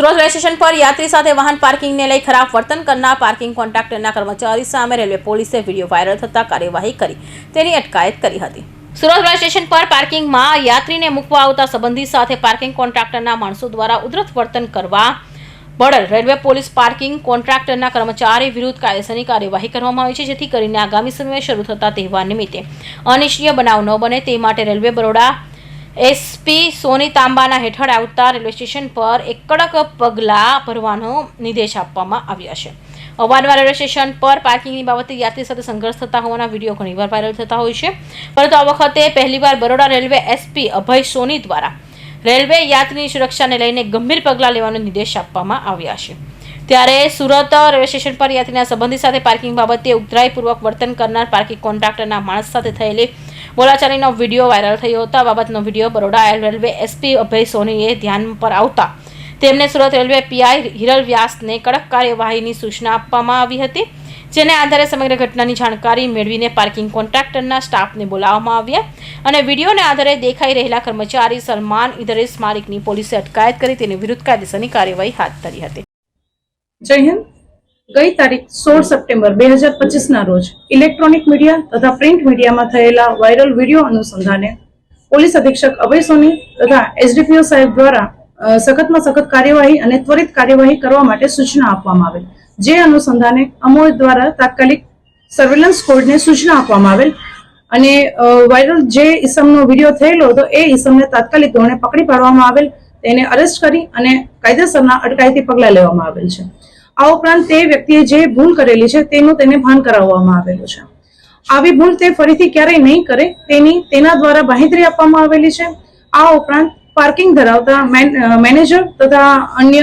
Surat railway station પર યાત્રી સાથે વાહન પાર્કિંગને લઈ ખરાબ વર્તન કરનાર પાર્કિંગ કોન્ટ્રાક્ટરના કર્મચારી સામે રેલવે પોલીસે વીડિયો વાયરલ થતા કાર્યવાહી કરી. તેની અટકાયત કરી હતી. સુરત રેલવે સ્ટેશન પર પાર્કિંગમાં યાત્રીને મૂકવા આવતા સંબંધી સાથે પાર્કિંગ કોન્ટ્રાક્ટરના માણસો દ્વારા ઉદ્ધત વર્તન કરવા બદલ રેલવે પોલીસ પાર્કિંગ કોન્ટ્રાક્ટરના કર્મચારી વિરુદ્ધ કાયદેસરની કાર્યવાહી કરવામાં આવી છે, જેથી કરીને આગામી સમયે શરૂ થતા તહેવાર નિમિત્તે અનિચ્છનીય બનાવ ન બને તે માટે રેલવે બરોડા એસપી સોની તાંબાના હેઠળ આવતા રેલવે સ્ટેશન પર એક કડક પગલાં ભરવાનો નિર્દેશ આપવામાં આવ્યા છે. અવારનવાર રેલવે સ્ટેશન પર પાર્કિંગની બાબતે યાત્રી સાથે સંઘર્ષ થતા હોવાના વીડિયો ઘણીવાર વાયરલ થતા હોય છે. પરંતુ આ વખતે પહેલીવાર બરોડા રેલવે એસપી અભય સોની દ્વારા રેલવે યાત્રીની સુરક્ષાને લઈને ગંભીર પગલાં લેવાનો નિર્દેશ આપવામાં આવ્યા છે. ત્યારે સુરત રેલવે સ્ટેશન પર યાત્રીના સંબંધી સાથે પાર્કિંગ બાબતે ઉગ્રાઈપૂર્વક વર્તન કરનાર પાર્કિંગ કોન્ટ્રાક્ટરના માણસ સાથે થયેલી બોલાચાલીનો વીડિયો વાયરલ થયો હતો. આ બાબતનો video Baroda railway SP Abhay સોનીએ ધ્યાન પર આવતા તેમને સુરત રેલવે પીઆઈ હિરલ વ્યાસને કડક કાર્યવાહીની સૂચના આપવામાં આવી હતી, જેને આધારે સમગ્ર ઘટનાની જાણકારી મેળવીને પાર્કિંગ કોન્ટ્રાક્ટરના સ્ટાફને બોલાવવામાં આવ્યા અને વિડીયોને આધારે દેખાઈ રહેલા કર્મચારી સલમાન ઇદરીસ માલિકની પોલીસે અટકાયત કરી તેની વિરુદ્ધ કાયદેસરની કાર્યવાહી હાથ ધરી હતી. જય હિન્દ. ગઈ તારીખ સોળ સપ્ટેમ્બર બે હજાર પચીસના રોજ ઇલેક્ટ્રોનિક મીડિયા તથા પ્રિન્ટ મીડિયામાં થયેલા વાયરલ વીડિયો અનુસંધાને પોલીસ અધિક્ષક અભય સોની તથા એસડીપીઓ સાહેબ દ્વારા સખતમાં સખત કાર્યવાહી અને ત્વરિત કાર્યવાહી કરવા માટે સૂચના આપવામાં આવેલ. જે અનુસંધાને અમોદ દ્વારા તાત્કાલિક સર્વેલન્સ કોડને સૂચના આપવામાં આવેલ અને વાયરલ જે ઈસમનો વીડિયો થયેલો હતો એ ઈસમને તાત્કાલિક ધોરણે પકડી પાડવામાં આવેલ, તેને અરેસ્ટ કરી અને કાયદેસરના અટકાયતી પગલાં લેવામાં આવેલ છે. આ ઉપરાંત તે વ્યક્તિએ જે ભૂલ કરેલી છે, તેનું તેને ભાન કરાવવામાં આવેલું છે. આવી ભૂલ તે ફરીથી ક્યારેય નહીં કરે, તેની, તેના દ્વારા બાંહેધરી આપવામાં આવેલી છે. આ ઉપરાંત પાર્કિંગ ધરાવતા મેન- મેનેજર તથા અન્ય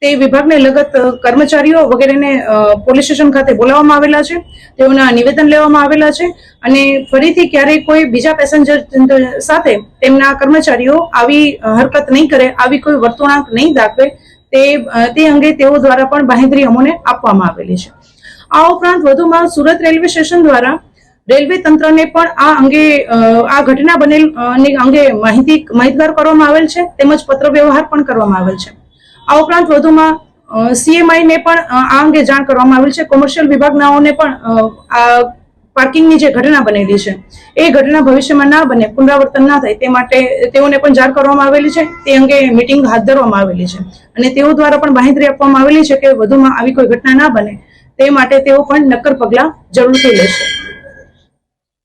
તે વિભાગને લગત કર્મચારીઓ વગેરેને પોલીસ સ્ટેશન ખાતે બોલાવવામાં આવેલા છે. તેઓના નિવેદન લેવામાં આવેલા છે અને ફરીથી ક્યારેય કોઈ બીજા પેસેન્જર સાથે તેમના કર્મચારીઓ આવી હરકત નહીં કરે, આવી કોઈ વર્તણૂક નહીં દાખવે તે તે અંગે તેઓ દ્વારા પણ બાહેંધરી અમોને આપવામાં આવેલી છે. આ ઉપરાંત વધુમાં સુરત રેલવે સ્ટેશન દ્વારા રેલવે તંત્રને પણ આ અંગે આ ઘટના બનેલ અંગે માહિતી, માહિતગાર કરવામાં આવેલ છે, તેમજ પત્ર વ્યવહાર પણ કરવામાં આવેલ છે. આ ઉપરાંત વધુમાં સીએમઆઈ ને પણ આ અંગે જાણ કરવામાં આવેલ છે. કોમર્શિયલ વિભાગનાઓને પણ આ પાર્કિંગની જે ઘટના બનેલી છે, એ ઘટના ભવિષ્યમાં ના બને, પુનરાવર્તન ના થાય, તે માટે તેઓને પણ જાણ કરવામાં આવેલી છે, તે અંગે મિટિંગ હાથ ધરવામાં આવેલી છે. અને તેઓ દ્વારા પણ માહિતી આપવામાં આવેલી છે કે વધુમાં આવી કોઈ ઘટના ના બને, તે માટે તેઓ પણ નક્કર પગલાં જરૂરથી લેશે અવારનવાર મેં વીડિયો ત્યાં વાયરલ થતી રહે છે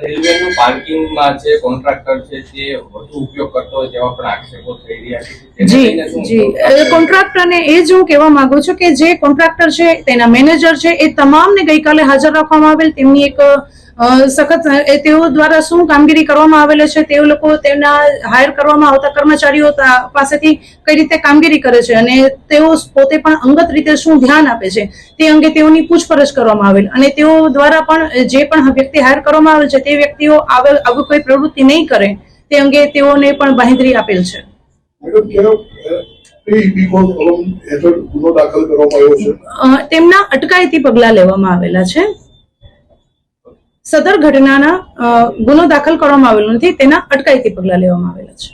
રેલવેનું પાર્કિંગમાં જે કોન્ટ્રાક્ટર છે તે વધુ ઉપયોગ કરતો હોય તેવા પણ આક્ષેપો થઈ રહ્યા છે. જી જી. કોન્ટ્રાક્ટરને એ જ હું કહેવા માંગુ છું કે જે કોન્ટ્રાક્ટર છે તેના મેનેજર છે એ તમામને ગઈકાલે હાજર રાખવામાં આવેલ તેમની એક સખત એ તેઓ દ્વારા શું કામગીરી કરવામાં આવેલ છે તે લોકો તેમના હાયર કરવામાં આવતા કર્મચારીઓ પાસેથી કઈ રીતે કામગીરી કરે છે અને તેઓ પોતે પણ અંગત રીતે શું ધ્યાન આપે છે તે અંગે તેઓની પૂછપરછ કરવામાં આવેલ. અને તેઓ દ્વારા પણ જે પણ વ્યક્તિ હાયર કરવામાં આવે છે તે વ્યક્તિઓ આવે આવું કોઈ પ્રવૃત્તિ નહીં કરે તે અંગે તેઓને પણ બાહેંધરી આપેલ છે. તેમના અટકાયતી પગલાં લેવામાં આવેલા છે. સદર ઘટનાના ગુનો દાખલ કરવામાં આવેલો નથી તેના અટકાયતી પગલાં લેવામાં આવેલા છે.